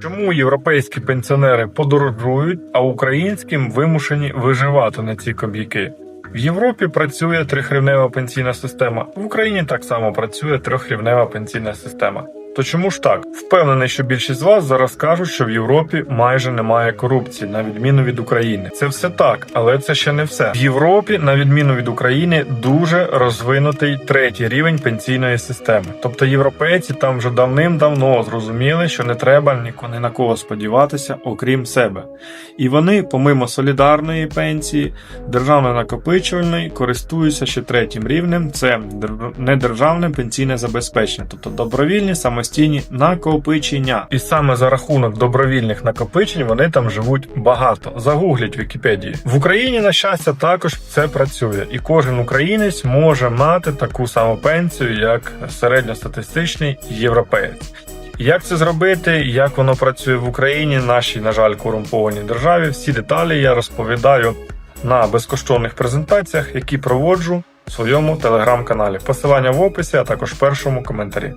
Чому європейські пенсіонери подорожують, а українським вимушені виживати на ці коб'яки? В Європі працює трихрівнева пенсійна система, в Україні так само працює трьохрівнева пенсійна система. То чому ж так? Впевнений, що більшість з вас зараз кажуть, що в Європі майже немає корупції, на відміну від України. Це все так, але це ще не все. В Європі, на відміну від України, дуже розвинутий третій рівень пенсійної системи. Тобто європейці там вже давним-давно зрозуміли, що не треба ні на кого сподіватися, окрім себе. І вони, помимо солідарної пенсії, державно накопичувальної, користуються ще третім рівнем це недержавне пенсійне забезпечення, тобто добровільні самостійні накопичення. І саме за рахунок добровільних накопичень вони там живуть багато. Загугліть Вікіпедії. В Україні, на щастя, також це працює, і кожен українець може мати таку саму пенсію, як середньостатистичний європеєць. Як це зробити, як воно працює в Україні, нашій, на жаль, корумпованій державі, всі деталі я розповідаю на безкоштовних презентаціях, які проводжу в своєму телеграм-каналі. Посилання в описі, а також в першому коментарі.